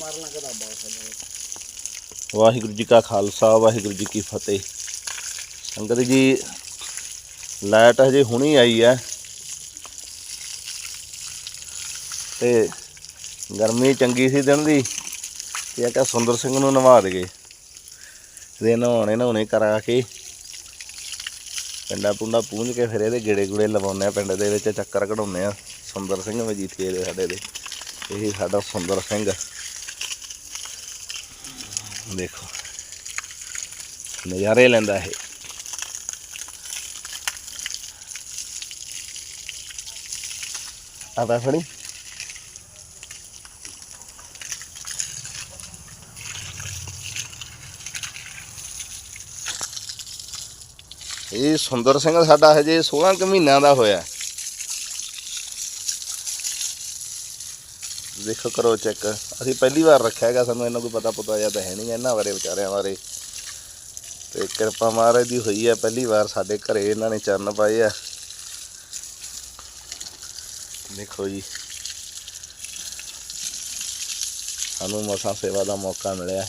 ਮਾਰਨ ਲੱਗਦਾ ਬਹੁਤ ਵਾਹਿਗੁਰੂ ਜੀ ਕਾ ਖਾਲਸਾ, ਵਾਹਿਗੁਰੂ ਜੀ ਕੀ ਫਤਿਹ। ਸੰਗਤ ਜੀ, ਲਾਈਟ ਹਜੇ ਹੁਣੀ ਆਈ ਹੈ। ਤੇ ਗਰਮੀ ਚੰਗੀ ਸੀ ਦਿਨ ਦੀ, ਤੇ ਆ ਸੁੰਦਰ ਸਿੰਘ ਨੂੰ ਨਵਾ ਗਏ ਤੇ ਨਹਾਉਣੇ ਨਹਾਉਣੇ ਕਰਾ ਕੇ ਪਿੰਡਾ ਪੁੰਡਾ ਪੂੰਝ ਕੇ ਫਿਰ ਇਹਦੇ ਗੇੜੇ ਗੁੜੇ ਲਵਾਉਂਦੇ ਆ ਪਿੰਡ ਦੇ ਵਿੱਚ, ਚੱਕਰ ਕਢਾਉਂਦੇ ਆ ਸੁੰਦਰ ਸਿੰਘ ਮਜੀਠੀਏ ਦੇ ਸਾਡੇ ਦੇ। ਇਹ ਸਾਡਾ ਸੁੰਦਰ ਸਿੰਘ। ਦੇਖੋ। ਨਜ਼ਾਰੇ ਲੈਂਦਾ ਇਹ। ਆਦਾ ਫੜੀ। ਇਹ ਸੁੰਦਰ ਸਿੰਘ ਸਾਡਾ ਹਜੇ 16 ਕੁ ਮਹੀਨਿਆਂ ਦਾ ਹੋਇਆ। ਦੇਖੋ ਕਰੋ ਚੈੱਕ। ਅਸੀਂ ਪਹਿਲੀ ਵਾਰ ਰੱਖਿਆ ਹੈਗਾ, ਸਾਨੂੰ ਇਹਨਾਂ ਕੋਈ ਪਤਾ ਪੁੱਤਾ ਜਾਂ ਤਾਂ ਹੈ ਨਹੀਂ ਇਹਨਾਂ ਬਾਰੇ, ਵਿਚਾਰਿਆਂ ਬਾਰੇ। ਤੇ ਕਿਰਪਾ ਮਹਾਰਾਜ ਦੀ ਹੋਈ ਹੈ ਪਹਿਲੀ ਵਾਰ ਸਾਡੇ ਘਰੇ ਇਹਨਾਂ ਨੇ ਚਰਨ ਪਾਏ ਆ। ਦੇਖੋ ਜੀ। ਸਾਨੂੰ ਮਸਾਂ ਸੇਵਾ ਦਾ ਮੌਕਾ ਮਿਲਿਆ।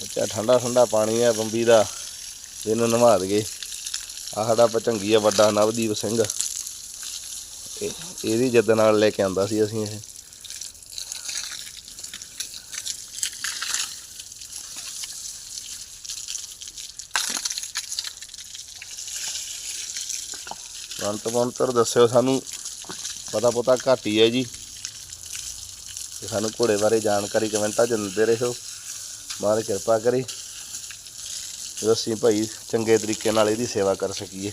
ਬੱਚਾ ਠੰਡਾ ਠੰਡਾ ਪਾਣੀ ਹੈ ਬੰਬੀ ਦਾ। ਇਹਨੂੰ ਨਵਾ ਦਗੇ ਆਹ ਸਾਡਾ ਪਚੰਗੀ ਆ ਵੱਡਾ ਨਵਦੀਪ ਸਿੰਘ। ਇਹ- ਇਹਦੀ ਜਿੱਦ ਨਾਲ ਲੈ ਕੇ ਆਂਦਾ ਸੀ ਅਸੀਂ ਇਹ। ਅੰਤ ਮੰਤਰ ਦੱਸਿਓ ਸਾਨੂੰ। ਪਤਾ ਪਤਾ ਘੱਟ ਹੀ ਹੈ ਜੀ। ਤੇ ਸਾਨੂੰ ਘੋੜੇ ਬਾਰੇ ਜਾਣਕਾਰੀ ਕਮੈਂਟਾਂ 'ਚ ਦਿੰਦੇ ਰਹੋ। ਮਹਾਰਾਜ ਕਿਰਪਾ ਕਰੀ। ਅਸੀਂ ਭਾਈ ਚੰਗੇ ਤਰੀਕੇ ਨਾਲ ਇਹਦੀ ਸੇਵਾ ਕਰ ਸਕੀਏ।